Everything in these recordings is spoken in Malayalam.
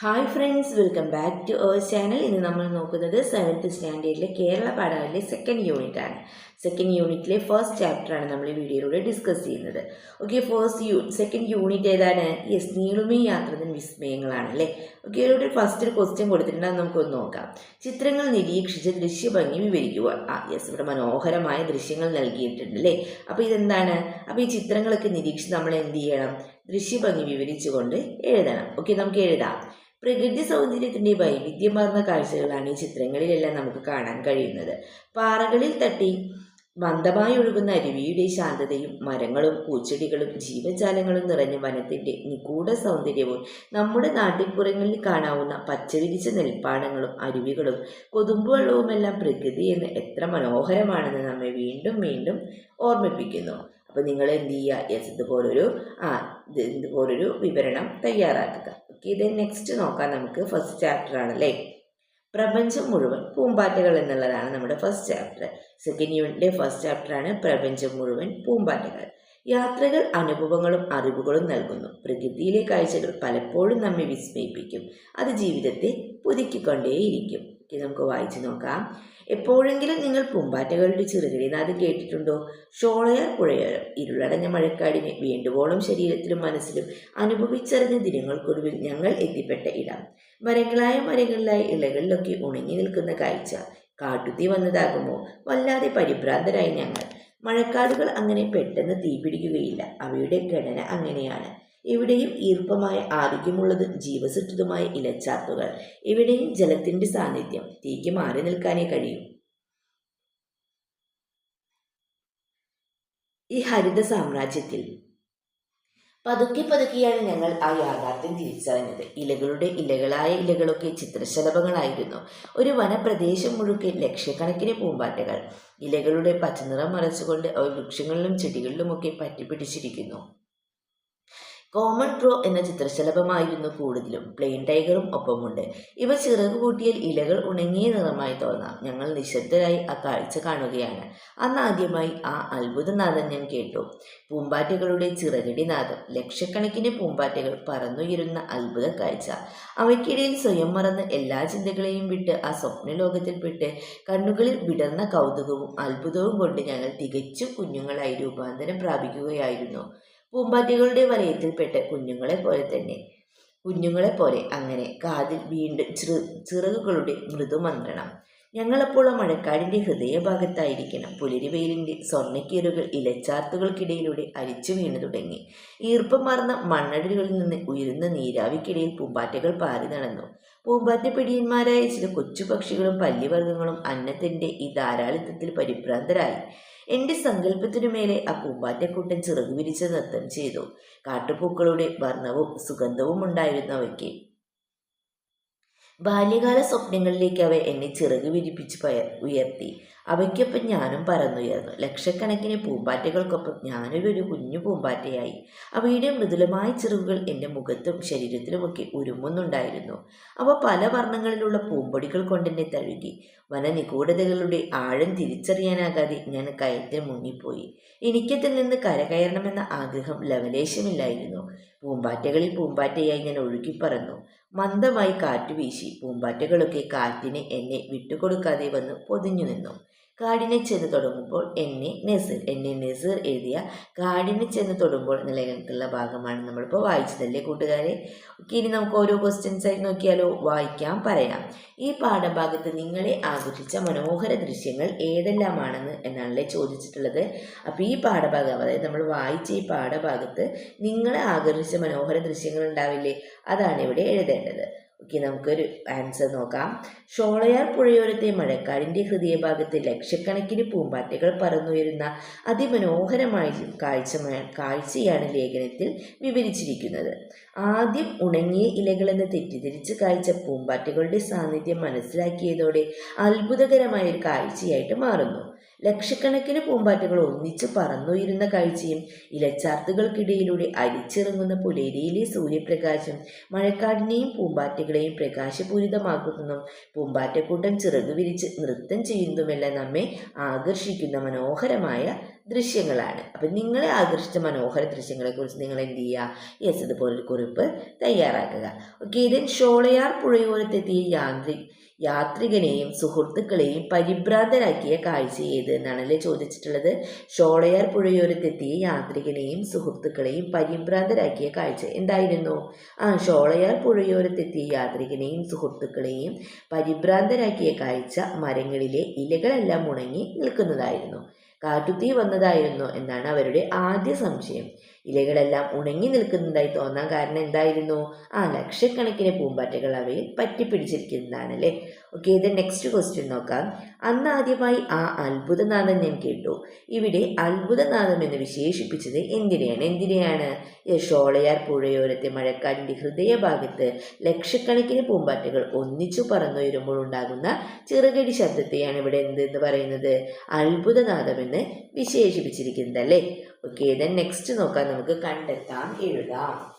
Hi friends welcome back to our channel ഇന്ന് നമ്മൾ നോക്കുന്നത് സെവൻത്ത് സ്റ്റാൻഡേർഡിലെ കേരള പാഠാവിലെ സെക്കൻഡ് യൂണിറ്റ് ആണ്. സെക്കൻഡ് യൂണിറ്റിലെ ഫസ്റ്റ് ചാപ്റ്റർ ആണ് നമ്മൾ ഈ വീഡിയോയിലൂടെ ഡിസ്കസ് ചെയ്യുന്നത്. Okay first you second unit ഏതാണ്? യെസ് നീളുമേ യാത്രതൻ വിസ്മയങ്ങളാണ് അല്ലേ? ഓക്കെ ഇവിടെ ഫസ്റ്റ് ഒരു ക്വസ്റ്റ്യൻ കൊടുത്തിട്ടുണ്ട് നമുക്കൊന്ന് നോക്കാം. ചിത്രങ്ങൾ നിരീക്ഷിച്ച് ദൃശ്യഭംഗി വിവരിക്കുക. ആ യെസ് ഇവിടെ മനോഹരമായ ദൃശ്യങ്ങൾ നൽകിയിട്ടുണ്ട് അല്ലേ? അപ്പോൾ ഇതെന്താണ്? അപ്പോൾ ഈ ചിത്രങ്ങളൊക്കെ നിരീക്ഷിച്ച് നമ്മൾ എന്ത് ചെയ്യണം? ദൃശ്യഭംഗി വിവരിച്ചുകൊണ്ട് എഴുതണം. ഓക്കെ നമുക്ക് എഴുതാം. പ്രകൃതി സൗന്ദര്യത്തിന്റെ വൈവിധ്യമാർന്ന കാഴ്ചകളാണ് ഈ ചിത്രങ്ങളിലെല്ലാം നമുക്ക് കാണാൻ കഴിയുന്നത്. പാറകളിൽ തട്ടി മന്ദമായി ഒഴുകുന്ന അരുവിയുടെ ശാന്തതയും മരങ്ങളും പൂച്ചെടികളും ജീവജാലങ്ങളും നിറഞ്ഞ വനത്തിന്റെ നിഗൂഢ സൗന്ദര്യവും നമ്മുടെ നാട്ടിൻപുറങ്ങളിൽ കാണാവുന്ന പച്ചവിരിച്ച നെൽപ്പാടങ്ങളും അരുവികളും കൊതുമ്പുവെള്ളവുമെല്ലാം പ്രകൃതി എന്ന് എത്ര മനോഹരമാണെന്ന് നമ്മെ വീണ്ടും വീണ്ടും ഓർമ്മിപ്പിക്കുന്നു. അപ്പോൾ നിങ്ങൾ എന്ത് ചെയ്യുക? യെസ് ഇതുപോലൊരു ആ ഇതുപോലൊരു വിവരണം തയ്യാറാക്കുക. ഓക്കെ ഇത് നെക്സ്റ്റ് നോക്കാം നമുക്ക് ഫസ്റ്റ് ചാപ്റ്റർ ആണല്ലേ പ്രപഞ്ചം മുഴുവൻ പൂമ്പാറ്റകൾ എന്നുള്ളതാണ് നമ്മുടെ ഫസ്റ്റ് ചാപ്റ്റർ സെക്കൻഡ് യൂണിറ്റിലെ ഫസ്റ്റ് ചാപ്റ്റർ ആണ് പ്രപഞ്ചം മുഴുവൻ പൂമ്പാറ്റകൾ. യാത്രകൾ അനുഭവങ്ങളും അറിവുകളും നൽകുന്നു. പ്രകൃതിയിലെ കാഴ്ചകൾ പലപ്പോഴും നമ്മെ വിസ്മയിപ്പിക്കും. അത് ജീവിതത്തെ പുതുക്കിക്കൊണ്ടേയിരിക്കും. ഓക്കെ നമുക്ക് വായിച്ചു നോക്കാം. എപ്പോഴെങ്കിലും നിങ്ങൾ പൂമ്പാറ്റകളുടെ ചിറകിടിനാഥം കേട്ടിട്ടുണ്ടോ? ഷോളയർ പുഴയോരം ഇരുളടഞ്ഞ മഴക്കാടിനെ വേണ്ടുവോളം ശരീരത്തിലും മനസ്സിലും അനുഭവിച്ചറിഞ്ഞ ദിനങ്ങൾക്കൊടുവിൽ ഞങ്ങൾ എത്തിപ്പെട്ട ഇടം. മരങ്ങളായ മരങ്ങളിലായ ഇലകളിലൊക്കെ ഉണങ്ങി നിൽക്കുന്ന കാഴ്ച. കാട്ടുതീ വന്നതാകുമോ? വല്ലാതെ പരിഭ്രാന്തരായി ഞങ്ങൾ. മഴക്കാടുകൾ അങ്ങനെ പെട്ടെന്ന് തീപിടിക്കുകയില്ല. അവയുടെ ഘടന അങ്ങനെയാണ്. ഇവിടെയും ഈർപ്പമായ ആരോഗ്യമുള്ളതും ജീവസുറ്റതുമായ ഇലച്ചാർത്തുകൾ. ഇവിടെയും ജലത്തിന്റെ സാന്നിധ്യം. തീക്ക് മാറി നിൽക്കാനേ കഴിയും. ഈ ഹരിത സാമ്രാജ്യത്തിൽ പതുക്കെ പതുക്കെയാണ് ഞങ്ങൾ ആ യാഥാർത്ഥ്യം തിരിച്ചറിഞ്ഞത്. ഇലകളുടെ ഇലകളായ ഇലകളൊക്കെ ചിത്രശലഭങ്ങളായിരുന്നു. ഒരു വനപ്രദേശം മുഴുക്കെ ലക്ഷക്കണക്കിന് പൂമ്പാറ്റകൾ. ഇലകളുടെ പച്ചനിറം മറച്ചുകൊണ്ട് അവ വൃക്ഷങ്ങളിലും ചെടികളിലുമൊക്കെ പറ്റിപ്പിടിച്ചിരിക്കുന്നു. കോമൺ ക്രോ എന്ന ചിത്രശലഭമായിരുന്നു കൂടുതലും. പ്ലെയിൻ ടൈഗറും ഒപ്പമുണ്ട്. ഇവ ചിറക് കൂട്ടിയാൽ ഇലകൾ ഉണങ്ങിയ നിറമായി തോന്നാം. ഞങ്ങൾ നിശബ്ദരായി ആ കാഴ്ച കാണുകയാണ്. അന്ന് ആദ്യമായി ആ അത്ഭുതനാദം ഞാൻ കേട്ടു. പൂമ്പാറ്റകളുടെ ചിറകടി നാദം. ലക്ഷക്കണക്കിന് പൂമ്പാറ്റകൾ പറന്നുയരുന്ന അത്ഭുത കാഴ്ച. അവയ്ക്കിടയിൽ സ്വയം മറന്ന് എല്ലാ ചിന്തകളെയും വിട്ട് ആ സ്വപ്നലോകത്തിൽപ്പെട്ട് കണ്ണുകളിൽ വിടർന്ന കൗതുകവും അത്ഭുതവും കൊണ്ട് ഞങ്ങൾ തികച്ചും കുഞ്ഞുങ്ങളായി രൂപാന്തരം പ്രാപിക്കുകയായിരുന്നു. പൂമ്പാറ്റകളുടെ വലയത്തിൽപ്പെട്ട കുഞ്ഞുങ്ങളെ പോലെ തന്നെ. കുഞ്ഞുങ്ങളെ പോലെ അങ്ങനെ കാതിൽ വീണ്ടും ചെറു ചിറകുകളുടെ മൃദുമന്ത്രണം. ഞങ്ങളപ്പോൾ മഴക്കാടിന്റെ ഹൃദയഭാഗത്തായിരിക്കണം. പുലരിവെയിലിന്റെ സ്വർണക്കീറുകൾ ഇലച്ചാർത്തുകൾക്കിടയിലൂടെ അരിച്ചു വീണു തുടങ്ങി. ഈർപ്പം ഈർപ്പമാർന്ന മണ്ണടികളിൽ നിന്ന് ഉയരുന്ന നീരാവിക്കിടയിൽ പൂമ്പാറ്റകൾ പാറി നടന്നു. പൂമ്പാറ്റ പിടിയന്മാരായ ചില കൊച്ചു പക്ഷികളും പല്ലിവർഗങ്ങളും അന്നത്തിന്റെ ഈ ധാരാളിത്തത്തിൽ പരിഭ്രാന്തരായി. എന്റെ സങ്കല്പത്തിനു മേലെ ആ പൂമ്പാറ്റക്കൂട്ടൻ ചിറകു വിരിച്ച് നൃത്തം ചെയ്തു. കാട്ടുപൂക്കളുടെ വർണവും സുഗന്ധവും ഉണ്ടായിരുന്നു അവയ്ക്ക്. ബാല്യകാല സ്വപ്നങ്ങളിലേക്ക് അവ എന്നെ ചിറക് വിരിപ്പിച്ച് പയ ഉയർത്തി. അവയ്ക്കൊപ്പം ഞാനും പറന്നുയർന്നു ലക്ഷക്കണക്കിന് പൂമ്പാറ്റകൾക്കൊപ്പം ഞാനൊരു ഒരു കുഞ്ഞു പൂമ്പാറ്റയായി. അവയുടെ മൃദുലമായ ചിറകുകൾ എന്റെ മുഖത്തും ശരീരത്തിലുമൊക്കെ ഉരുമുന്നുണ്ടായിരുന്നു. അവ പല വർണങ്ങളിലുള്ള പൂമ്പൊടികൾ കൊണ്ടെന്നെ തഴുകി. വനനിഗൂഢതകളുടെ ആഴം തിരിച്ചറിയാനാകാതെ ഞാൻ കയറ്റം മുങ്ങിപ്പോയി. എനിക്കതിൽ നിന്ന് കരകയറണമെന്ന ആഗ്രഹം ലവലേശമില്ലായിരുന്നു. പൂമ്പാറ്റകളിൽ പൂമ്പാറ്റയായി ഞാൻ ഒഴുകിപ്പറന്നു മന്ദമായി കാറ്റ് വീശി പൂമ്പാറ്റകളൊക്കെ കാറ്റിനെ എന്നെ വിട്ടുകൊടുക്കാതെ വന്ന് പൊതിഞ്ഞു നിന്നു. കാടിനെ ചെന്ന് തുടങ്ങുമ്പോൾ എന്നെ നെസർ എന്നെ നെസർ എഴുതിയ കാടിനെ ചെന്ന് തൊടുമ്പോൾ ലേഖനത്തിലുള്ള ഭാഗമാണ് നമ്മളിപ്പോൾ വായിച്ചതല്ലേ കൂട്ടുകാരെ? ഓക്കെ ഇനി നമുക്ക് ഓരോ ക്വസ്റ്റ്യൻസ് ആയി നോക്കിയാലോ? വായിക്കാം പറയാം. ഈ പാഠഭാഗത്ത് നിങ്ങളെ ആകർഷിച്ച മനോഹര ദൃശ്യങ്ങൾ ഏതെല്ലാമാണെന്ന് എന്നാണല്ലേ ചോദിച്ചിട്ടുള്ളത്. അപ്പോൾ ഈ പാഠഭാഗം അതായത് നമ്മൾ വായിച്ച ഈ പാഠഭാഗത്ത് നിങ്ങളെ ആകർഷിച്ച മനോഹര ദൃശ്യങ്ങൾ ഉണ്ടാവില്ലേ? അതാണ് ഇവിടെ എഴുതേണ്ടത്. ഓക്കെ നമുക്കൊരു ആൻസർ നോക്കാം. ഷോളയാർ പുഴയോരത്തെ മഴക്കാടിന്റെ ഹൃദയഭാഗത്ത് ലക്ഷക്കണക്കിന് പൂമ്പാറ്റകൾ പറന്നുയരുന്ന അതിമനോഹരമായ കാഴ്ച കാഴ്ചയാണ് ലേഖനത്തിൽ വിവരിച്ചിരിക്കുന്നത്. ആദ്യം ഉണങ്ങിയ ഇലകളെന്ന് തെറ്റിദ്ധരിച്ച് കാഴ്ച പൂമ്പാറ്റകളുടെ സാന്നിധ്യം മനസ്സിലാക്കിയതോടെ അത്ഭുതകരമായ ഒരു കാഴ്ചയായിട്ട് മാറുന്നു. ലക്ഷക്കണക്കിന് പൂമ്പാറ്റകൾ ഒന്നിച്ചു പറന്നുയരുന്ന കാഴ്ചയും ഇലച്ചാർത്തുകൾക്കിടയിലൂടെ അരിച്ചിറങ്ങുന്ന പുലേരിയിലെ സൂര്യപ്രകാശം മഴക്കാടിനെയും പൂമ്പാറ്റകളെയും പ്രകാശപൂരിതമാക്കുന്നതും പൂമ്പാറ്റക്കൂട്ടം ചിറകു വിരിച്ച് നൃത്തം ചെയ്യുന്നതുമെല്ലാം നമ്മെ ആകർഷിക്കുന്ന മനോഹരമായ ദൃശ്യങ്ങളാണ്. അപ്പം നിങ്ങളെ ആകർഷിച്ച മനോഹര ദൃശ്യങ്ങളെക്കുറിച്ച് നിങ്ങൾ എന്ത് ചെയ്യുക? യെസ് ഇതുപോലൊരു കുറിപ്പ് തയ്യാറാക്കുക. ഓക്കെ ഇതിൻ ഷോളയാർ പുഴയോരത്തെത്തിയ യാന്ത്രി യാത്രികനെയും സുഹൃത്തുക്കളെയും പരിഭ്രാന്തരാക്കിയ കാഴ്ച ഏത് എന്നാണല്ലേ ചോദിച്ചിട്ടുള്ളത്. ഷോളയാർ പുഴയോരത്തെത്തിയ യാത്രികനെയും സുഹൃത്തുക്കളെയും പരിഭ്രാന്തരാക്കിയ കാഴ്ച എന്തായിരുന്നു? ആ ഷോളയാർ പുഴയോരത്തെത്തിയ യാത്രികനെയും സുഹൃത്തുക്കളെയും പരിഭ്രാന്തരാക്കിയ കാഴ്ച മരങ്ങളിലെ ഇലകളെല്ലാം ഉണങ്ങി നിൽക്കുന്നതായിരുന്നു. കാട്ടുതീ വന്നതായിരുന്നു എന്നാണ് അവരുടെ ആദ്യ സംശയം. ഇലകളെല്ലാം ഉണങ്ങി നിൽക്കുന്നതായി തോന്നാൻ കാരണം എന്തായിരുന്നു? ആ ലക്ഷക്കണക്കിന് പൂമ്പാറ്റകൾ അവയിൽ പറ്റിപ്പിടിച്ചിരിക്കുന്നതാണ് അല്ലേ ഓക്കെ ഇത് നെക്സ്റ്റ് ക്വസ്റ്റ്യൻ നോക്കാം. അന്ന് ആദ്യമായി ആ അത്ഭുതനാഥം ഞാൻ കേട്ടു. ഇവിടെ അത്ഭുതനാഥം എന്ന് വിശേഷിപ്പിച്ചത് എന്തിനെയാണ്? എന്തിനെയാണ്? ഷോളയാർ പുഴയോരത്തെ മഴക്കാടിന്റെ ഹൃദയഭാഗത്ത് ലക്ഷക്കണക്കിന് പൂമ്പാറ്റകൾ ഒന്നിച്ചു പറന്നുയരുമ്പോൾ ഉണ്ടാകുന്ന ചെറുകടി ശബ്ദത്തെയാണ് ഇവിടെ എന്ത് എന്ന് പറയുന്നത്? അത്ഭുതനാദമെന്ന് വിശേഷിപ്പിച്ചിരിക്കുന്നത് അല്ലേ ഓക്കെ ദെൻ നെക്സ്റ്റ് നോക്കാം. നമുക്ക് കണ്ടെത്താം എഴുതാം.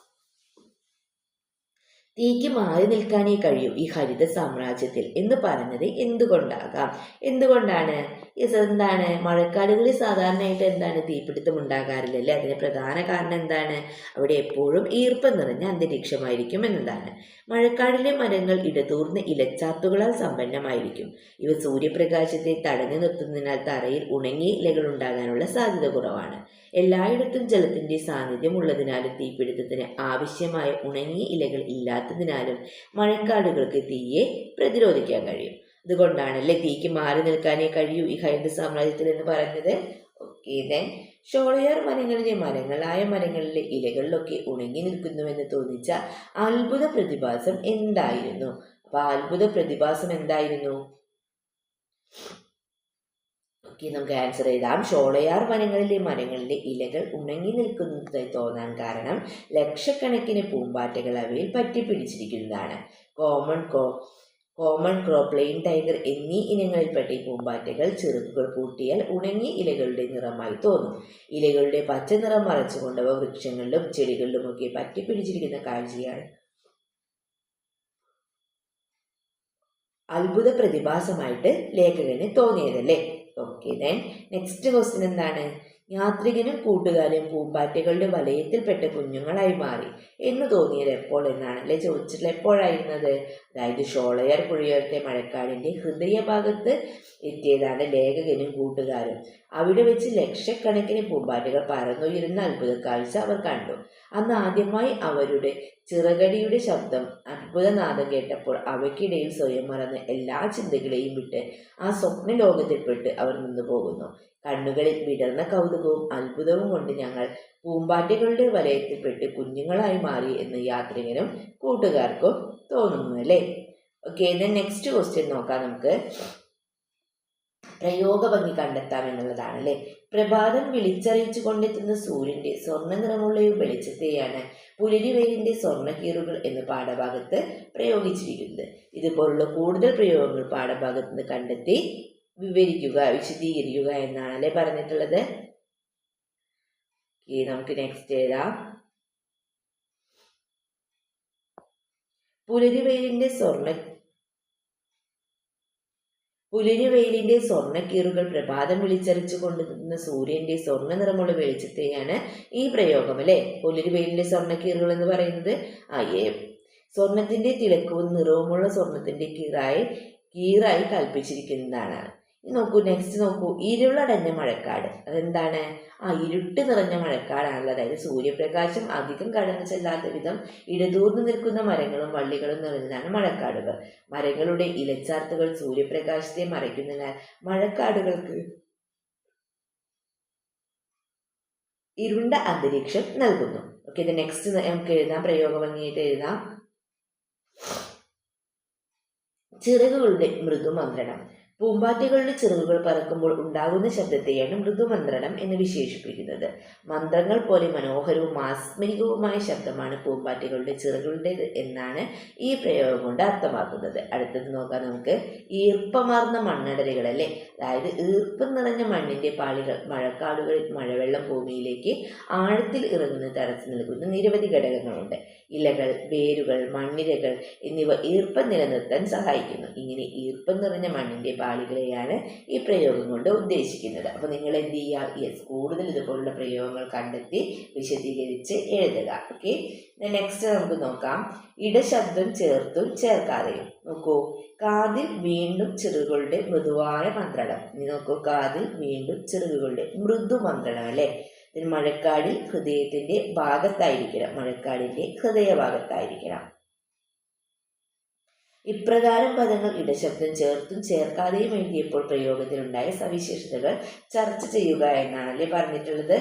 തീക്ക് മാറി നിൽക്കാനേ കഴിയൂ ഈ ഹരിത സാമ്രാജ്യത്തിൽ എന്ന് പറഞ്ഞത് എന്തുകൊണ്ടാകാം? എന്തുകൊണ്ടാണ്? എന്താണ്? മഴക്കാടുകളിൽ സാധാരണയായിട്ട് എന്താണ് തീപിടുത്തം ഉണ്ടാകാറില്ലല്ലേ അതിന് പ്രധാന കാരണം എന്താണ്? അവിടെ എപ്പോഴും ഈർപ്പം നിറഞ്ഞ അന്തരീക്ഷമായിരിക്കും എന്നതാണ്. മഴക്കാടിലെ മരങ്ങൾ ഇടതൂർന്ന ഇലച്ചാത്തുകളാൽ സമ്പന്നമായിരിക്കും. ഇവ സൂര്യപ്രകാശത്തെ തടഞ്ഞു നിർത്തുന്നതിനാൽ തറയിൽ ഉണങ്ങിയ ഇലകൾ ഉണ്ടാകാനുള്ള സാധ്യത കുറവാണ്. എല്ലായിടത്തും ജലത്തിന്റെ സാന്നിധ്യം ഉള്ളതിനാലും തീപിടുത്തത്തിന് ആവശ്യമായ ഉണങ്ങിയ ഇലകൾ ഇല്ലാത്തതിനാലും മഴക്കാടുകൾക്ക് തീയെ പ്രതിരോധിക്കാൻ കഴിയും. അതുകൊണ്ടാണല്ലേ തീക്ക് മാറി നിൽക്കാനേ കഴിയൂ. ഈ ഹൈന്ദ സാമ്രാജ്യത്തിൽ എന്ന് പറഞ്ഞത് ഓക്കെ ദെൻ ഷോളയാർ മരങ്ങളിലെ മരങ്ങളായ മരങ്ങളിലെ ഇലകളിലൊക്കെ ഉണങ്ങി നിൽക്കുന്നുവെന്ന് തോന്നിച്ച അത്ഭുത പ്രതിഭാസം എന്തായിരുന്നു? അപ്പൊ അത്ഭുത പ്രതിഭാസം എന്തായിരുന്നു? ഓക്കെ നമുക്ക് ആൻസർ എഴുതാം. ഷോളയാർ വനങ്ങളിലെ മരങ്ങളിലെ ഇലകൾ ഉണങ്ങി നിൽക്കുന്നതായി തോന്നാൻ കാരണം ലക്ഷക്കണക്കിന് പൂമ്പാറ്റകൾ അവയിൽ പറ്റിപ്പിടിച്ചിരിക്കുന്നതാണ്. Common co common crow plain tiger എന്നീ ഇനങ്ങളിൽപ്പെട്ട ഈ പൂമ്പാറ്റകൾ ചെറുപ്പുകൾ പൂട്ടിയാൽ ഉണങ്ങിയ ഇലകളുടെ നിറമായി തോന്നും. ഇലകളുടെ പച്ച നിറം മറച്ചുകൊണ്ടവ വൃക്ഷങ്ങളിലും ചെടികളിലുമൊക്കെ പറ്റിപ്പിടിച്ചിരിക്കുന്ന കാഴ്ചയാണ്. അത്ഭുത പ്രതിഭാസമായിട്ട് ലേഖകന് തോന്നിയതല്ലേ? ഓക്കെ ദെൻ നെക്സ്റ്റ് ക്വസ്റ്റ്യൻ എന്താണ്? യാത്രികനും കൂട്ടുകാരും പൂമ്പാറ്റകളുടെ വലയത്തിൽപ്പെട്ട കുഞ്ഞുങ്ങളായി മാറി. എന്ന് തോന്നിയത് എപ്പോൾ എന്നാണ് അല്ലെ ചോദിച്ചിട്ടുള്ള എപ്പോഴായിരുന്നത്? അതായത് ഷോളയർ പുഴയോരത്തെ മഴക്കാടിന്റെ ഹൃദയഭാഗത്ത് എത്തിയതാണ് ലേഖകനും കൂട്ടുകാരും. അവിടെ വെച്ച് ലക്ഷക്കണക്കിന് പൂമ്പാറ്റകൾ പറന്നുയരുന്ന അത്ഭുത കാഴ്ച അവർ കണ്ടു. അന്ന് ആദ്യമായി അവരുടെ ചിറകടിയുടെ ശബ്ദം അത്ഭുതനാദം കേട്ടപ്പോൾ അവയ്ക്കിടയിൽ സ്വയം മറന്ന് എല്ലാ ചിന്തകളെയും വിട്ട് ആ സ്വപ്ന ലോകത്തിൽപ്പെട്ട് അവർ നിന്നു പോകുന്നു കണ്ണുകളിൽ വിടർന്ന കൗതുകവും അത്ഭുതവും കൊണ്ട് ഞങ്ങൾ പൂമ്പാറ്റകളുടെ വലയത്തിൽപ്പെട്ട് കുഞ്ഞുങ്ങളായി മാറി എന്ന് യാത്രികനും കൂട്ടുകാർക്കും തോന്നുന്നു അല്ലേ? ഓക്കെ ദെൻ നെക്സ്റ്റ് ക്വസ്റ്റ്യൻ നോക്കാം നമുക്ക്. പ്രയോഗഭംഗി കണ്ടെത്താം എന്നുള്ളതാണ് അല്ലേ? പ്രഭാതം വിളിച്ചറിയിച്ചു കൊണ്ടെത്തുന്ന സൂര്യന്റെ സ്വർണ നിറമുള്ള വെളിച്ചത്തെയാണ് പുലരിവേലിന്റെ സ്വർണക്കീറുകൾ എന്ന് പാഠഭാഗത്ത് പ്രയോഗിച്ചിരിക്കുന്നത്. ഇതുപോലുള്ള കൂടുതൽ പ്രയോഗങ്ങൾ പാഠഭാഗത്ത് നിന്ന് കണ്ടെത്തി വിവരിക്കുക വിശദീകരിക്കുക എന്നാണല്ലേ പറഞ്ഞിട്ടുള്ളത്. പറഞ്ഞിട്ടുള്ളത് നമുക്ക് നെക്സ്റ്റ് എഴുതാം. പുലരിവെയിലിന്റെ സ്വർണ പുലരിവെയിലിന്റെ സ്വർണക്കീറുകൾ പ്രഭാതം വിളിച്ചറിച്ചു കൊണ്ടുനിന്ന സൂര്യന്റെ സ്വർണ നിറമുള്ള വെളിച്ചത്തെയാണ് ഈ പ്രയോഗം അല്ലെ? പുലരിവെയിലിന്റെ സ്വർണക്കീറുകൾ എന്ന് പറയുന്നത് അയ്യേ സ്വർണത്തിന്റെ തിളക്കവും നിറവുമുള്ള സ്വർണത്തിന്റെ കീറായി കീറായി കൽപ്പിച്ചിരിക്കുന്നതാണ്. നോക്കൂ നെക്സ്റ്റ് നോക്കൂ. ഇരുളടഞ്ഞ മഴക്കാട്. അതെന്താണ്? ആ ഇരുട്ട് നിറഞ്ഞ മഴക്കാടാണല്ലോ. അതായത് സൂര്യപ്രകാശം അധികം കടന്നു ചെല്ലാത്ത വിധം ഇടതൂർന്നു നിൽക്കുന്ന മരങ്ങളും വള്ളികളും നിറഞ്ഞതാണ് മഴക്കാടുകൾ. മരങ്ങളുടെ ഇലച്ചാർത്തുകൾ സൂര്യപ്രകാശത്തെ മറയ്ക്കുന്നതിനാൽ മഴക്കാടുകൾക്ക് ഇരുണ്ട അന്തരീക്ഷം നൽകുന്നു. ഓക്കെ ഇത് നെക്സ്റ്റ് നമുക്ക് എഴുതാം. പ്രയോഗഭംഗിയായിട്ട് എഴുതാം. ചിറകുകളുടെ മൃദുമന്ത്രണം. പൂമ്പാറ്റകളുടെ ചിറകുകൾ പറക്കുമ്പോൾ ഉണ്ടാകുന്ന ശബ്ദത്തെയാണ് മൃദുമന്ത്രണം എന്ന് വിശേഷിപ്പിക്കുന്നത്. മന്ത്രങ്ങൾ പോലെ മനോഹരവും ആസ്മരികവുമായ ശബ്ദമാണ് പൂമ്പാറ്റകളുടെ ചിറകുകളുടേത് എന്നാണ് ഈ പ്രയോഗം കൊണ്ട് അർത്ഥമാക്കുന്നത്. അടുത്തത് നോക്കാം നമുക്ക്. ഈർപ്പമാർന്ന മണ്ണടലുകൾ അല്ലേ അതായത് ഈർപ്പം നിറഞ്ഞ മണ്ണിന്റെ പാളികൾ മഴക്കാടുകളിൽ മഴവെള്ളം ഭൂമിയിലേക്ക് ആഴത്തിൽ ഇറങ്ങുന്ന തടസ്സം നൽകുന്ന നിരവധി ഘടകങ്ങളുണ്ട്. ഇലകൾ വേരുകൾ മണ്ണിരകൾ എന്നിവ ഈർപ്പം നിലനിർത്താൻ സഹായിക്കുന്നു. ഇങ്ങനെ ഈർപ്പം നിറഞ്ഞ മണ്ണിന്റെ ആളുകളെയാണ് ഈ പ്രയോഗം കൊണ്ട് ഉദ്ദേശിക്കുന്നത്. അപ്പോൾ നിങ്ങൾ എന്ത് ചെയ്യുക യെസ് കൂടുതൽ ഇതുപോലുള്ള പ്രയോഗങ്ങൾ കണ്ടെത്തി വിശദീകരിച്ച് എഴുതുക. ഓക്കെ നെക്സ്റ്റ് നമുക്ക് നോക്കാം. ഇടശബ്ദം ചേർത്തും ചേർക്കാതെയും. നോക്കൂ. കാതിൽ വീണ്ടും ചെറുകളുടെ മൃദുവായ മന്ത്രണം. ഇനി നോക്കൂ. കാതിൽ വീണ്ടും ചെറുകളുടെ മൃദു മന്ത്രണം അല്ലേ? മഴക്കാടിൽ ഹൃദയത്തിന്റെ ഭാഗത്തായിരിക്കണം. മഴക്കാടിന്റെ ഹൃദയ ഭാഗത്തായിരിക്കണം ഇപ്രകാരം പദങ്ങൾ ഇടശബ്ദം ചേർത്തും ചേർക്കാതെയും എഴുതിയപ്പോൾ പ്രയോഗത്തിലുണ്ടായ സവിശേഷതകൾ ചർച്ച ചെയ്യുക എന്നാണല്ലേ പറഞ്ഞിട്ടുള്ളത്.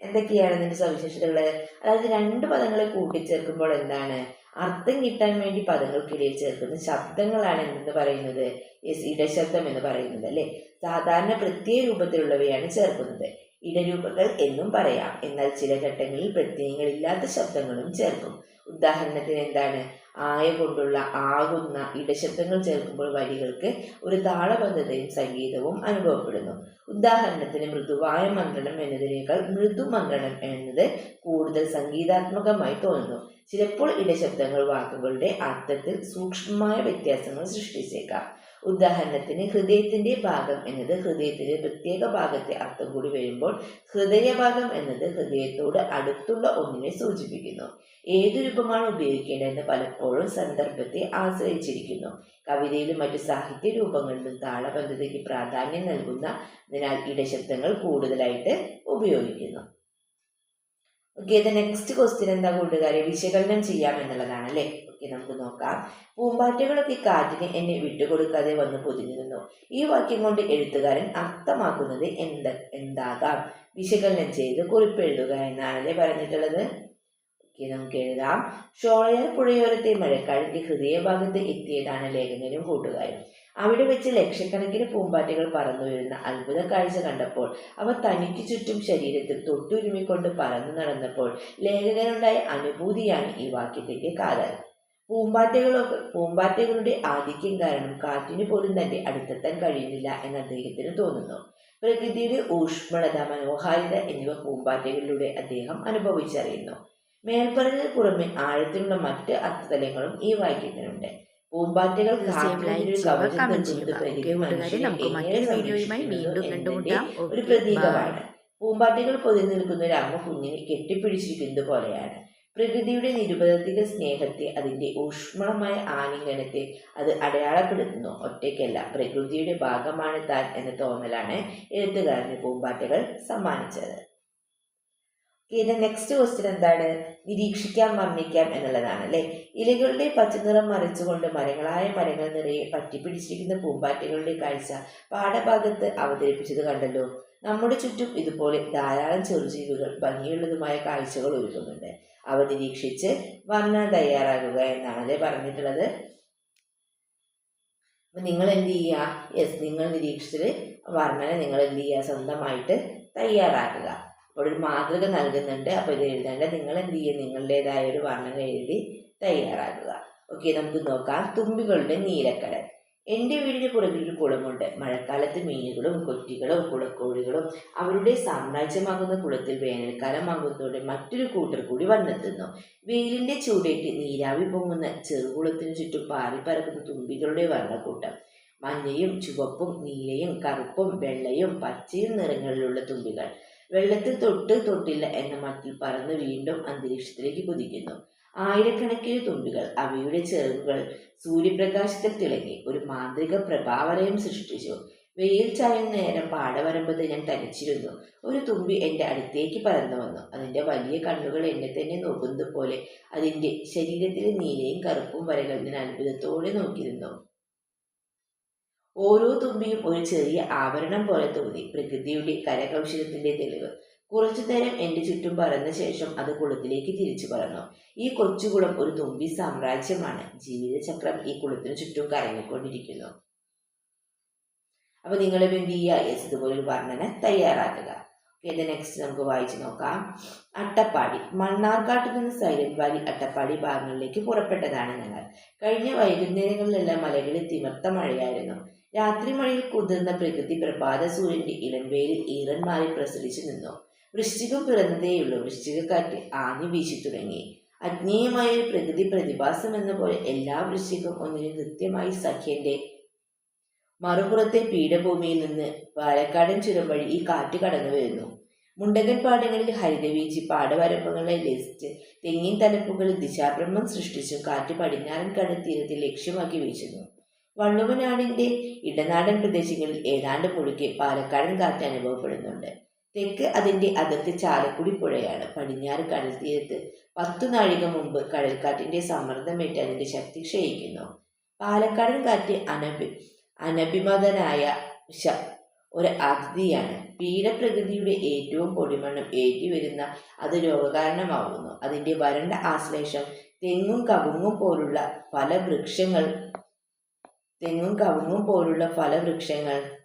എന്തൊക്കെയാണ് ഇതിന്റെ സവിശേഷതകൾ അതായത് രണ്ട് പദങ്ങളെ കൂട്ടിച്ചേർക്കുമ്പോൾ എന്താണ്? അർത്ഥം കിട്ടാൻ വേണ്ടി പദങ്ങൾക്കിടയിൽ ചേർക്കുന്ന ശബ്ദങ്ങളാണ് എന്തെന്ന് പറയുന്നത്? ഇടശബ്ദം എന്ന് പറയുന്നത് അല്ലേ? സാധാരണ പ്രത്യേക രൂപത്തിലുള്ളവയാണ് ചേർക്കുന്നത്. ഇടരൂപങ്ങൾ എന്നും പറയാം. എന്നാൽ ചില ഘട്ടങ്ങളിൽ പ്രത്യയങ്ങളില്ലാത്ത ശബ്ദങ്ങളും ചേർക്കും. ഉദാഹരണത്തിന് എന്താണ്? ആയ കൊണ്ടുള്ള ആകുന്ന ഇടശബ്ദങ്ങൾ ചേർക്കുമ്പോൾ വരികൾക്ക് ഒരു താളബദ്ധതയും സംഗീതവും അനുഭവപ്പെടുന്നു. ഉദാഹരണത്തിന് മൃദുവായ മന്ത്രണം എന്നതിനേക്കാൾ മൃദു മന്ത്രണം എന്നത് കൂടുതൽ സംഗീതാത്മകമായി തോന്നുന്നു. ചിലപ്പോൾ ഇടശബ്ദങ്ങൾ വാക്കുകളുടെ അർത്ഥത്തിൽ സൂക്ഷ്മമായ വ്യത്യാസങ്ങൾ സൃഷ്ടിച്ചേക്കാം. ഉദാഹരണത്തിന് ഹൃദയത്തിന്റെ ഭാഗം എന്നത് ഹൃദയത്തിന്റെ പ്രത്യേക ഭാഗത്തെ അർത്ഥം കൂടി വരുമ്പോൾ ഹൃദയഭാഗം എന്നത് ഹൃദയത്തോട് അടുത്തുള്ള ഒന്നിനെ സൂചിപ്പിക്കുന്നു. ഏതു രൂപമാണ് ഉപയോഗിക്കേണ്ടതെന്ന് പലപ്പോഴും സന്ദർഭത്തെ ആശ്രയിച്ചിരിക്കുന്നു. കവിതയിലും മറ്റു സാഹിത്യ രൂപങ്ങളിലും താളബന്ധതയ്ക്ക് പ്രാധാന്യം നൽകുന്നതിനാൽ ഇടശബ്ദങ്ങൾ കൂടുതലായിട്ട് ഉപയോഗിക്കുന്നു. ഓക്കെ ദ നെക്സ്റ്റ് ക്വസ്റ്റ്യൻ എന്താ കൂട്ടുകാരെ? വിശകലനം ചെയ്യാം എന്നുള്ളതാണ് അല്ലേ ഓക്കെ നമുക്ക് നോക്കാം. പൂമ്പാറ്റകളൊക്കെ കാറ്റിന് എന്നെ വിട്ടുകൊടുക്കാതെ വന്ന് പൊതിഞ്ഞു നിന്നു. ഈ വാക്യം കൊണ്ട് എഴുത്തുകാരൻ അർത്ഥമാക്കുന്നത് എന്ത് എന്താകാം? വിശകലനം ചെയ്ത് കുറിപ്പെഴുതുക എന്നാണല്ലേ പറഞ്ഞിട്ടുള്ളത്. നമുക്ക് എഴുതാം. ഷോളയാർ പുഴയോരത്തെ മഴക്കാടിന്റെ ഹൃദയഭാഗത്ത് എത്തിയതാണ് ലേഖകനും കൂട്ടുകാരും. അവിടെ വെച്ച് ലക്ഷക്കണക്കിന് പൂമ്പാറ്റകൾ പറന്നു വരുന്ന അത്ഭുത കാഴ്ച കണ്ടപ്പോൾ അവ തനിക്ക് ചുറ്റും ശരീരത്തിൽ തൊട്ടുരുമിക്കൊണ്ട് പറന്നു നടന്നപ്പോൾ ലേഖകനുണ്ടായ അനുഭൂതിയാണ് ഈ വാക്യത്തിന്റെ കാതൽ. പൂമ്പാറ്റകളൊക്കെ പൂമ്പാറ്റകളുടെ ആധിക്യം കാരണം കാറ്റിന് പോലും തന്റെ അടുത്തെത്താൻ കഴിയുന്നില്ല എന്ന് അദ്ദേഹത്തിന് തോന്നുന്നു. പ്രകൃതിയുടെ ഊഷ്മളത മനോഹാരിത എന്നിവ പൂമ്പാറ്റകളിലൂടെ അദ്ദേഹം അനുഭവിച്ചറിയുന്നു. മേൽപ്പറഞ്ഞതിന് പുറമെ ആഴത്തിലുള്ള മറ്റ് അർത്ഥതലങ്ങളും ഈ വാക്യത്തിനുണ്ട് പൂമ്പാറ്റകൾ ഒരു പ്രതീകമാണ്. പൂമ്പാറ്റകൾ പൊതിഞ്ഞു നിൽക്കുന്ന ഒരു അമ്മ കുഞ്ഞിനെ കെട്ടിപ്പിടിച്ചിരിക്കുന്നത് പോലെയാണ് പ്രകൃതിയുടെ നിരുപതിക സ്നേഹത്തെ അതിന്റെ ഊഷ്മളമായ ആലിംഗനത്തെ അത് അടയാളപ്പെടുത്തുന്നു. ഒറ്റയ്ക്കല്ല പ്രകൃതിയുടെ ഭാഗമാണ് താൻ എന്ന തോന്നലാണ് എഴുത്തുകാരന് പൂമ്പാറ്റകൾ സമ്മാനിച്ചത്. ഇതിന്റെ നെക്സ്റ്റ് ക്വസ്റ്റ്യൻ എന്താണ്? നിരീക്ഷിക്കാം വർണിക്കാം എന്നുള്ളതാണ് അല്ലെ? ഇലകളുടെ പച്ചനിറം മറിച്ചുകൊണ്ട് മരങ്ങളായ മരങ്ങൾ നിറയെ പറ്റിപ്പിടിച്ചിരിക്കുന്ന പൂമ്പാറ്റകളുടെ കാഴ്ച പാഠഭാഗത്ത് അവതരിപ്പിച്ചത് കണ്ടല്ലോ. നമ്മുടെ ചുറ്റും ഇതുപോലെ ധാരാളം ചെറുജീവികൾ ഭംഗിയുള്ളതുമായ കാഴ്ചകൾ ഒരുക്കുന്നുണ്ട്. അവ നിരീക്ഷിച്ച് വർണ തയ്യാറാകുക എന്നാണ് അല്ലെ പറഞ്ഞിട്ടുള്ളത്. അപ്പൊ നിങ്ങൾ എന്ത് ചെയ്യുക? യെസ് നിങ്ങൾ നിരീക്ഷിച്ചത് വർണന നിങ്ങൾ എന്ത് ചെയ്യുക? സ്വന്തമായിട്ട് തയ്യാറാക്കുക. അപ്പോൾ ഒരു മാതൃക നൽകുന്നുണ്ട്. അപ്പോൾ ഇത് എഴുതേണ്ട നിങ്ങൾ എന്ത് ചെയ്യുക? നിങ്ങളുടേതായ ഒരു വർണന എഴുതി തയ്യാറാക്കുക. ഓക്കെ നമുക്ക് നോക്കാം. തുമ്പികളുടെ നീലക്കടൽ. എന്റെ വീടിന് പുറകിൽ ഒരു കുളമുണ്ട്. മഴക്കാലത്ത് മീനുകളും കൊറ്റികളും കുളക്കോഴികളും അവരുടെ സാമ്രാജ്യമാകുന്ന കുളത്തിൽ വേനൽക്കാലമാകുന്നതോടെ മറ്റൊരു കൂട്ടർ കൂടി വന്നെത്തുന്നു. വെയിലിന്റെ ചൂടേറ്റ് നീരാവി പൊങ്ങുന്ന ചെറുകുളത്തിനു ചുറ്റും പാറിപ്പറക്കുന്ന തുമ്പികളുടെ വർണക്കൂട്ടം. മഞ്ഞയും ചുവപ്പും നീലയും കറുപ്പും വെള്ളയും പച്ചയും നിറങ്ങളിലുള്ള തുമ്പികൾ. വെള്ളത്തിൽ തൊട്ട് തൊട്ടില്ല എന്ന മട്ടിൽ പറന്ന് വീണ്ടും അന്തരീക്ഷത്തിലേക്ക് കുതിക്കുന്നു. ആയിരക്കണക്കിന് തുമ്പികൾ അവയുടെ ചെറുകൾ സൂര്യപ്രകാശത്തിൽ തിളങ്ങി ഒരു മാന്ത്രിക പ്രഭാവലയം സൃഷ്ടിച്ചു. വെയിൽ ചായുന്ന നേരം പാടവരമ്പത്ത് ഞാൻ തനിച്ചിരുന്നു. ഒരു തുമ്പി എന്റെ അടുത്തേക്ക് പറന്നു വന്നു. അതിന്റെ വലിയ കണ്ണുകൾ എന്നെ തന്നെ നോക്കുന്നത് പോലെ അതിന്റെ ശരീരത്തിലെ നീലയും കറുപ്പും വരകൾ ഞാൻ അത്ഭുതത്തോടെ നോക്കിയിരുന്നു. ഓരോ തുമ്പിയും ഒരു ചെറിയ ആഭരണം പോലെ തോന്നി. പ്രകൃതിയുടെ കരകൗശലത്തിന്റെ തെളിവ്. കുറച്ചു നേരം എന്റെ ചുറ്റും പറന്ന ശേഷം അത് കുളത്തിലേക്ക് തിരിച്ചു പറഞ്ഞു ഈ കൊച്ചുകുളം ഒരു തുമ്പി സാമ്രാജ്യമാണ്. ജീവിതചക്രം ഈ കുളത്തിനു ചുറ്റും കറങ്ങിക്കൊണ്ടിരിക്കുന്നു. അപ്പൊ നിങ്ങൾ എന്ത് ചെയ്യുക? എസ് ഇതുപോലൊരു വർണന തയ്യാറാക്കുക. ഓക്കെ നെക്സ്റ്റ് നമുക്ക് വായിച്ചു നോക്കാം. അട്ടപ്പാടി. മണ്ണാർക്കാട്ടിൽ നിന്ന് സൈലന്റ് വാലി അട്ടപ്പാടി ഭാഗങ്ങളിലേക്ക് പുറപ്പെട്ടതാണ് ഞങ്ങൾ. കഴിഞ്ഞ വൈകുന്നേരങ്ങളിലെല്ലാം മലകളിൽ തിമിർത്ത മഴയായിരുന്നു. രാത്രി മഴയിൽ കുതിർന്ന പ്രകൃതി പ്രഭാത സൂര്യന്റെ ഇളംവേലിൽ ഈറന്മാരിൽ പ്രസരിച്ചു നിന്നു. വൃശ്ചികം പിറന്നതേയുള്ളൂ വൃശ്ചികക്കാറ്റ് ആഞ്ഞു വീശി തുടങ്ങി. അജ്ഞേയമായ ഒരു പ്രകൃതി പ്രതിഭാസം എന്ന പോലെ എല്ലാ വൃശ്ചികം ഒന്നിനും കൃത്യമായി സഖ്യന്റെ മറുപുറത്തെ പീഠഭൂമിയിൽ നിന്ന് പാലക്കാടൻ ചുരം വഴി ഈ കാറ്റ് കടന്നു വരുന്നു. മുണ്ടകൻ പാടങ്ങളിൽ ഹരിതവീച്ചി പാടവരമ്പുകളെ ലസിച്ച് തെങ്ങിൻ തലപ്പുകൾ ദിശാബ്രഹ്മം സൃഷ്ടിച്ചു കാറ്റ് പടിഞ്ഞാറൻ കടൽ തീരത്തെ ലക്ഷ്യമാക്കി വീശുന്നു. വള്ളുവനാടിന്റെ ഇടനാടൻ പ്രദേശങ്ങളിൽ ഏതാണ്ട് മുഴുക്കെ പാലക്കാടൻ കാറ്റ് അനുഭവപ്പെടുന്നുണ്ട്. തെക്ക് അതിന്റെ അതിർത്തി ചാലക്കുടി പുഴയാണ്. പടിഞ്ഞാറ് കടൽ തീരത്ത് പത്തു നാഴിക മുമ്പ് കടൽക്കാറ്റിന്റെ സമ്മർദ്ദമേറ്റ് അതിന്റെ ശക്തി ക്ഷയിക്കുന്നു. പാലക്കാടൻ കാറ്റ് അനഭി അനഭിമതനായ ശ ഒരു അതിഥിയാണ്. പീഡപ്രകൃതിയുടെ ഏറ്റവും പൊടിമണ്ണം ഏറ്റിവരുന്ന അത് രോഗകാരണമാവുന്നു. അതിന്റെ വരണ്ട ആശ്ലേഷം തെങ്ങും കവുങ്ങും പോലുള്ള ഫലവൃക്ഷങ്ങൾ തെങ്ങും കവുങ്ങും പോലുള്ള ഫലവൃക്ഷങ്ങൾ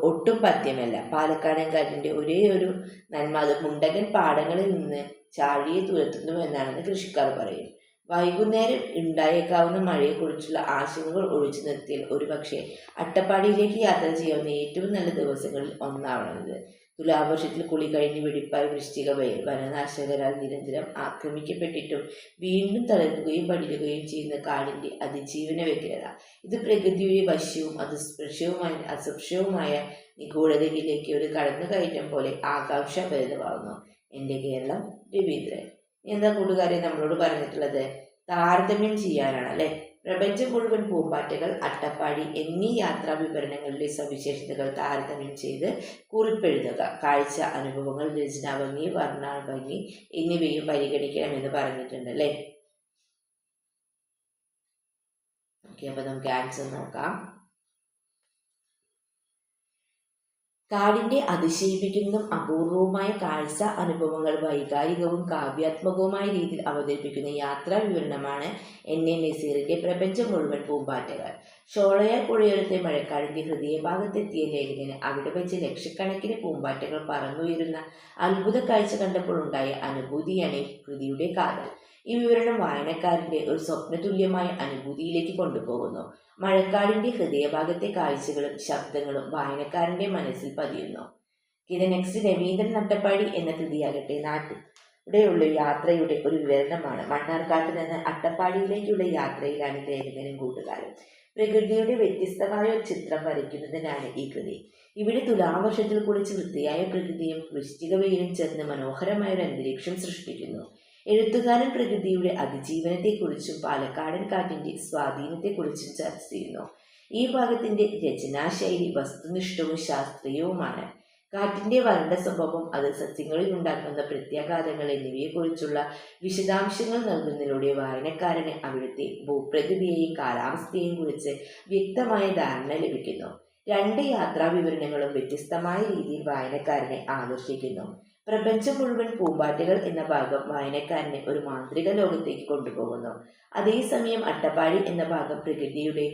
ഒട്ടും പഥ്യമല്ല പാലക്കാടൻ കാട്ടിന്റെ ഒരേ ഒരു നന്മ അത് മുണ്ടകൻ പാടങ്ങളിൽ നിന്ന് ചാഴിയെ തുരത്തുന്നു എന്നാണെന്ന് കൃഷിക്കാർ പറയും. വൈകുന്നേരം ഉണ്ടായേക്കാവുന്ന മഴയെക്കുറിച്ചുള്ള ആശങ്കകൾ ഒഴിച്ചു നിർത്തിയാൽ ഒരുപക്ഷെ അട്ടപ്പാടിയിലേക്ക് യാത്ര ചെയ്യാവുന്ന ഏറ്റവും നല്ല ദിവസങ്ങളിൽ ഒന്നാവണത്. തുലാവർഷത്തിൽ കുളി കഴിഞ്ഞ് വെടിപ്പായി വൃശ്ചിക വയൽ വനനാശകരാൽ നിരന്തരം ആക്രമിക്കപ്പെട്ടിട്ടും വീണ്ടും തളരുകയും പടരുകയും ചെയ്യുന്ന കാടിന്റെ അതിജീവന വ്യഗ്രത. ഇത് പ്രകൃതിയുടെ വശ്യവും അതിസ്പൃശ്യവുമായ അസൃശ്യവുമായ നിഗൂഢതയിലേക്ക് ഒരു കടന്നുകയറ്റം പോലെ ആകാംക്ഷാഭരിതമാകുന്നു എന്റെ കേരളം രവീന്ദ്രൻ. എന്താ കൂട്ടുകാരെ നമ്മളോട് പറഞ്ഞിട്ടുള്ളത്? താരതമ്യം ചെയ്യാനാണ് അല്ലെ പ്രപഞ്ചം മുഴുവൻ പൂമ്പാറ്റകൾ അട്ടപ്പാടി എന്നീ യാത്രാ വിവരണങ്ങളിലെ സവിശേഷതകൾ താരതമ്യം ചെയ്ത് കുറിപ്പെഴുതുക. കാഴ്ച അനുഭവങ്ങൾ രചനാഭംഗി വർണാഭംഗി എന്നിവയും പരിഗണിക്കണമെന്ന് പറഞ്ഞിട്ടുണ്ട് അല്ലേ? ഓക്കെ അപ്പൊ നമുക്ക് ആൻസർ നോക്കാം. കാടിന്റെ അതിശയിപ്പിക്കുന്ന അപൂർവവുമായ കാഴ്ച അനുഭവങ്ങൾ വൈകാരികവും കാവ്യാത്മകവുമായ രീതിയിൽ അവതരിപ്പിക്കുന്ന യാത്രാ വിവരണമാണ് എൻ. എ. നസീറിന്റെ പ്രപഞ്ചം മുഴുവൻ പൂമ്പാറ്റകൾ. ഷോളയാർ പുഴയോരത്തെ മഴക്കാടിന്റെ ഹൃദയഭാഗത്തെത്തിയ ലേഖകന് അവിടെ വെച്ച് ലക്ഷക്കണക്കിന് പൂമ്പാറ്റകൾ പറന്നുയരുന്ന അത്ഭുത കാഴ്ച കണ്ടപ്പോൾ ഉണ്ടായ അനുഭൂതിയാണ് കൃതിയുടെ കാതൽ. ഈ വിവരണം വായനക്കാരന്റെ ഒരു സ്വപ്നതുല്യമായ അനുഭൂതിയിലേക്ക് കൊണ്ടുപോകുന്നു. മഴക്കാടിന്റെ ഹൃദയഭാഗത്തെ കാഴ്ചകളും ശബ്ദങ്ങളും വായനക്കാരന്റെ മനസ്സിൽ പതിയുന്നു. നെക്സ്റ്റ് രവീന്ദ്രൻ നട്ടപ്പാടി എന്ന കൃതിയാകട്ടെ. നാട്ടിൽ ഇവിടെയുള്ള യാത്രയുടെ ഒരു വിവരണമാണ്. മണ്ണാർക്കാട്ട് നിന്ന് അട്ടപ്പാടിയിലേക്കുള്ള യാത്രയിലാണ് ലേഖകനും കൂട്ടുകാരും. പ്രകൃതിയുടെ വ്യത്യസ്തമായ ഒരു ചിത്രം വരയ്ക്കുന്നതിനാണ് ഈ കൃതി. ഇവിടെ തുലാവർഷത്തിൽ കുളിച്ച് വൃത്തിയായ പ്രകൃതിയും വൃശ്ചിക വെയിലും ചേർന്ന് മനോഹരമായ ഒരു അന്തരീക്ഷം സൃഷ്ടിക്കുന്നു. എഴുത്തുകാരൻ പ്രകൃതിയുടെ അതിജീവനത്തെക്കുറിച്ചും പാലക്കാടൻ കാറ്റിന്റെ സ്വാധീനത്തെക്കുറിച്ചും ചർച്ച ചെയ്യുന്നു. ഈ ഭാഗത്തിന്റെ രചനാശൈലി വസ്തുനിഷ്ഠവും ശാസ്ത്രീയവുമാണ്. കാറ്റിന്റെ വരണ്ട സ്വഭാവം അത് സസ്യങ്ങളിൽ ഉണ്ടാക്കുന്ന പ്രത്യാഘാതങ്ങൾ എന്നിവയെക്കുറിച്ചുള്ള വിശദാംശങ്ങൾ നൽകുന്നതിലൂടെ വായനക്കാരന് അവിടുത്തെ ഭൂപ്രകൃതിയെയും കാലാവസ്ഥയെയും കുറിച്ച് വ്യക്തമായ ധാരണ ലഭിക്കുന്നു. രണ്ട് യാത്രാ വിവരണങ്ങളും വ്യത്യസ്തമായ രീതിയിൽ വായനക്കാരനെ ആകർഷിക്കുന്നു. പ്രപഞ്ചം മുഴുവൻ പൂമ്പാറ്റകൾ എന്ന ഭാഗം വായനക്കാരനെ ഒരു മാന്ത്രിക ലോകത്തേക്ക് കൊണ്ടുപോകുന്നു. അതേസമയം അട്ടപ്പാടി എന്ന ഭാഗം പ്രകൃതിയുടെ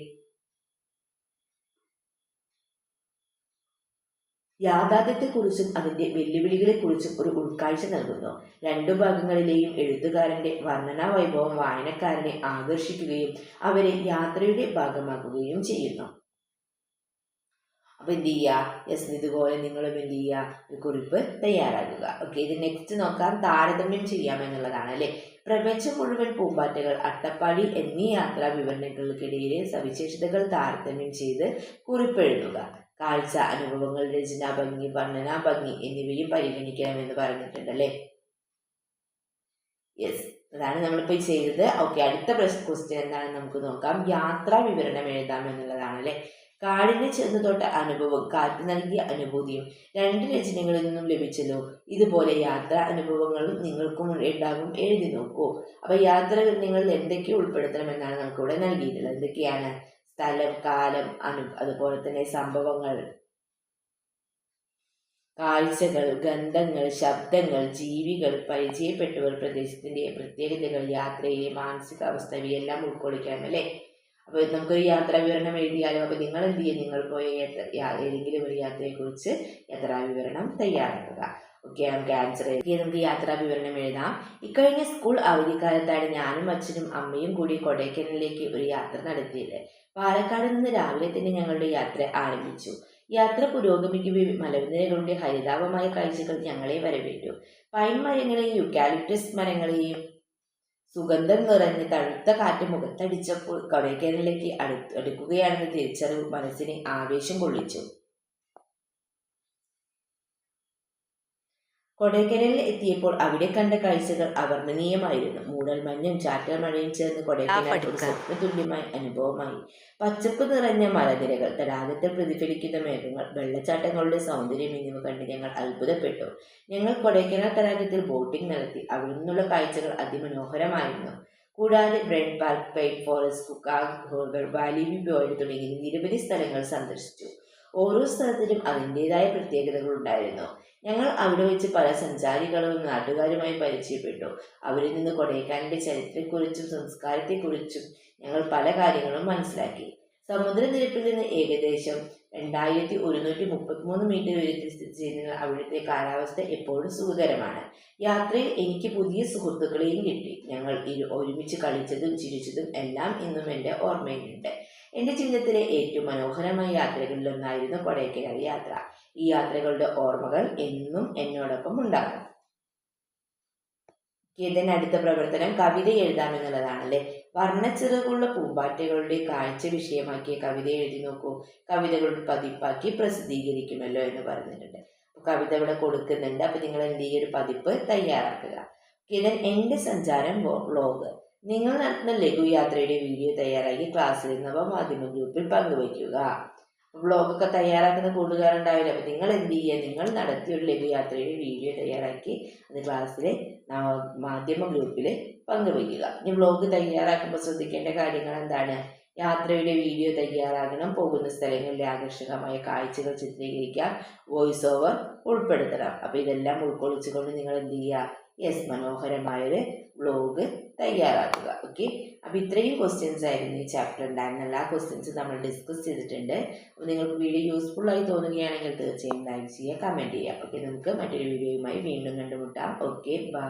യാഥാർത്ഥ്യത്തെക്കുറിച്ചും അതിന്റെ വെല്ലുവിളികളെക്കുറിച്ചും ഒരു ഉൾക്കാഴ്ച നൽകുന്നു. രണ്ടു ഭാഗങ്ങളിലെയും എഴുത്തുകാരന്റെ വർണനാ വൈഭവം വായനക്കാരനെ ആകർഷിക്കുകയും അവരെ യാത്രയുടെ ഭാഗമാക്കുകയും ചെയ്യുന്നു. അപ്പൊ എന്ത് ചെയ്യുക യെസ് ഇതുപോലെ നിങ്ങളും എന്ത് ചെയ്യുക ഒരു കുറിപ്പ് തയ്യാറാക്കുക. ഓക്കെ ഇത് നെക്സ്റ്റ് നോക്കാം. താരതമ്യം ചെയ്യാം എന്നുള്ളതാണ് അല്ലെ? പ്രപഞ്ചം മുഴുവൻ പൂമ്പാറ്റകൾ അട്ടപ്പാടി എന്നീ യാത്രാ വിവരണങ്ങൾക്കിടയിലെ സവിശേഷതകൾ താരതമ്യം ചെയ്ത് കുറിപ്പെഴുതുക. കാഴ്ച അനുഭവങ്ങൾ രചനാ ഭംഗി വർണനാ ഭംഗി എന്നിവയും പരിഗണിക്കണമെന്ന് പറഞ്ഞിട്ടുണ്ട് അല്ലേ? യെസ് അതാണ് നമ്മളിപ്പോൾ ചെയ്തത്. ഓക്കെ അടുത്ത ക്വസ്റ്റ്യൻ എന്താണെന്ന് നമുക്ക് നോക്കാം. യാത്രാ വിവരണം എഴുതാം എന്നുള്ളതാണ് അല്ലേ? കാടിന് ചെന്ന് തൊട്ട അനുഭവം കാറ്റ് നൽകിയ അനുഭൂതിയും രണ്ട് രചനകളിൽ നിന്നും ലഭിച്ചല്ലോ. ഇതുപോലെ യാത്ര അനുഭവങ്ങളും നിങ്ങൾക്കും ഉണ്ടാകും. എഴുതി നോക്കൂ. അപ്പൊ യാത്ര നിങ്ങൾ എന്തൊക്കെ ഉൾപ്പെടുത്തണമെന്നാണ് നമുക്കിവിടെ നൽകിയിട്ടുള്ളത്. എന്തൊക്കെയാണ് സ്ഥലം കാലം അനു അതുപോലെ തന്നെ സംഭവങ്ങൾ. കാഴ്ചകൾ ഗന്ധങ്ങൾ ശബ്ദങ്ങൾ ജീവികൾ പരിചയപ്പെട്ടവർ പ്രദേശത്തിന്റെ പ്രത്യേകതകൾ യാത്രയിലെ മാനസികാവസ്ഥ ഇവയെല്ലാം ഉൾക്കൊള്ളിക്കണം അല്ലേ? അപ്പോൾ നമുക്കൊരു യാത്രാ വിവരണം എഴുതിയാലും അപ്പോൾ നിങ്ങൾ എന്ത് ചെയ്യും നിങ്ങൾ പോയ ഏതെങ്കിലും ഒരു യാത്രയെക്കുറിച്ച് യാത്രാ വിവരണം തയ്യാറാക്കുക. ഓക്കെ നമുക്ക് ആൻസർ എഴുതി നമുക്ക് യാത്രാ വിവരണം എഴുതാം. ഇക്കഴിഞ്ഞ സ്കൂൾ അവധിക്കാലത്താണ് ഞാനും അച്ഛനും അമ്മയും കൂടി കൊടൈക്കനാലിലേക്ക് ഒരു യാത്ര നടത്തിയത്. പാലക്കാട് നിന്ന് രാവിലെ തന്നെ ഞങ്ങളുടെ യാത്ര ആരംഭിച്ചു. യാത്ര പുരോഗമിക്കുകയും മലനിരകളുടെ ഹരിതാപമായ കാഴ്ചകൾ ഞങ്ങളെ വരവേറ്റു. പൈൻ മരങ്ങളെയും യുക്കാലിപ്റ്റസ് മരങ്ങളെയും സുഗന്ധം നിറഞ്ഞ് തഴുത്ത കാറ്റ് മുഖത്തടിച്ചപ്പോൾ കൊടൈക്കനാലിലേക്ക് അടു അടുക്കുകയാണെന്ന് തിരിച്ചറിവ് മനസ്സിനെ ആവേശം കൊള്ളിച്ചു. കൊടൈക്കനാലിൽ എത്തിയപ്പോൾ അവിടെ കണ്ട കാഴ്ചകൾ അവർണനീയമായിരുന്നു. മൂടൽ മഞ്ഞും ചാറ്റൽ മഴയും ചേർന്ന് കൊടൈക്കനാൽ ഒരു സ്വപ്നതുല്യമായ അനുഭവമായി. പച്ചപ്പ് നിറഞ്ഞ മലനിരകൾ തടാകത്തിൽ പ്രതിഫലിക്കുന്ന മേഘങ്ങൾ വെള്ളച്ചാട്ടങ്ങളുടെ സൗന്ദര്യം എന്നിവ കണ്ട് ഞങ്ങൾ അത്ഭുതപ്പെട്ടു. ഞങ്ങൾ കൊടൈക്കനാൽ തടാകത്തിൽ ബോട്ടിംഗ് നടത്തി. അവിടെ നിന്നുള്ള കാഴ്ചകൾ അതിമനോഹരമായിരുന്നു. കൂടാതെ ബ്രെഡ് പാർക്ക് പെയ്റ്റ് ഫോറസ്റ്റ് കുക്കാഗ് ഹോർഗർ വാലി വി പോയിന്റ് തുടങ്ങി നിരവധി സ്ഥലങ്ങൾ സന്ദർശിച്ചു. ഓരോ സ്ഥലത്തിലും അതിന്റെതായ പ്രത്യേകതകൾ ഉണ്ടായിരുന്നു. ഞങ്ങൾ അവിടെ വെച്ച് പല സഞ്ചാരികളും നാട്ടുകാരുമായി പരിചയപ്പെട്ടു. അവരിൽ നിന്ന് കൊടൈക്കാനിന്റെ ചരിത്രത്തെക്കുറിച്ചും സംസ്കാരത്തെക്കുറിച്ചും ഞങ്ങൾ പല കാര്യങ്ങളും മനസ്സിലാക്കി. സമുദ്രനിരപ്പിൽ നിന്ന് ഏകദേശം രണ്ടായിരത്തി ഒരുന്നൂറ്റി മുപ്പത്തിമൂന്ന് മീറ്റർ ഉയരത്തിൽ സ്ഥിതി ചെയ്യുന്ന അവിടുത്തെ കാലാവസ്ഥ എപ്പോഴും സുഖകരമാണ്. യാത്രയിൽ എനിക്ക് പുതിയ സുഹൃത്തുക്കളെയും കിട്ടി. ഞങ്ങൾ ഇരു ഒരുമിച്ച് കളിച്ചതും ചിരിച്ചതും എല്ലാം ഇന്നും എന്റെ ഓർമ്മയിലുണ്ട്. എന്റെ ജീവിതത്തിലെ ഏറ്റവും മനോഹരമായ യാത്രകളിലൊന്നായിരുന്നു കൊടൈക്കനാൽ യാത്ര. ഈ യാത്രകളുടെ ഓർമ്മകൾ എന്നും എന്നോടൊപ്പം ഉണ്ടാകും. ഇതിന് അടുത്ത പ്രവർത്തനം കവിത എഴുതാമെന്നുള്ളതാണല്ലേ വർണച്ചിറകുള്ള പൂമ്പാറ്റകളുടെ കാഴ്ച വിഷയമാക്കിയ കവിത എഴുതി നോക്കൂ. കവിതകൾ പതിപ്പാക്കി പ്രസിദ്ധീകരിക്കുമല്ലോ എന്ന് പറഞ്ഞിട്ടുണ്ട്. കവിത ഇവിടെ കൊടുക്കുന്നുണ്ട്. അപ്പോൾ നിങ്ങൾ എന്ത് ഈ ഒരു പതിപ്പ് തയ്യാറാക്കുക. ഇതിൻ എന്റെ സഞ്ചാരം വ്ലോഗ്. നിങ്ങൾ നടത്തുന്ന ലഘുയാത്രയുടെ വീഡിയോ തയ്യാറാക്കി ക്ലാസ്സിൽ നവമാധ്യമ ഗ്രൂപ്പിൽ പങ്കുവയ്ക്കുക. വ്ളോഗൊക്കെ തയ്യാറാക്കുന്ന കൂട്ടുകാരുണ്ടാവില്ല. അപ്പം നിങ്ങൾ എന്ത് ചെയ്യുക? നിങ്ങൾ നടത്തിയ ഒരു ലഘുയാത്രയുടെ വീഡിയോ തയ്യാറാക്കി അത് ക്ലാസ്സിലെ മാധ്യമ ഗ്രൂപ്പിൽ പങ്കുവയ്ക്കുക. ഇനി വ്ളോഗ് തയ്യാറാക്കുമ്പോൾ ശ്രദ്ധിക്കേണ്ട കാര്യങ്ങൾ എന്താണ്? യാത്രയുടെ വീഡിയോ തയ്യാറാക്കണം പോകുന്ന സ്ഥലങ്ങളിലെ ആകർഷകമായ കാഴ്ചകൾ ചിത്രീകരിക്കാം വോയിസ് ഓവർ ഉൾപ്പെടുത്തണം. അപ്പോൾ ഇതെല്ലാം ഉൾക്കൊള്ളിച്ചുകൊണ്ട് നിങ്ങൾ എന്ത് ചെയ്യുക? യെസ് മനോഹരമായൊരു വ്ലോഗ് തയ്യാറാക്കുക ഓക്കെ അപ്പോൾ ഇത്രയും ക്വസ്റ്റ്യൻസ് ആയിരുന്നു ഈ ചാപ്റ്റർ ഉണ്ടായിരുന്ന എല്ലാ ക്വസ്റ്റ്യൻസും നമ്മൾ ഡിസ്കസ് ചെയ്തിട്ടുണ്ട്. അപ്പോൾ നിങ്ങൾക്ക് വീഡിയോ യൂസ്ഫുൾ ആയി തോന്നുകയാണെങ്കിൽ തീർച്ചയായും ലൈക്ക് ചെയ്യുക കമന്റ് ചെയ്യുക. ഓക്കെ നമുക്ക് മറ്റൊരു വീഡിയോയുമായി വീണ്ടും കണ്ടുമുട്ടാം. Okay bye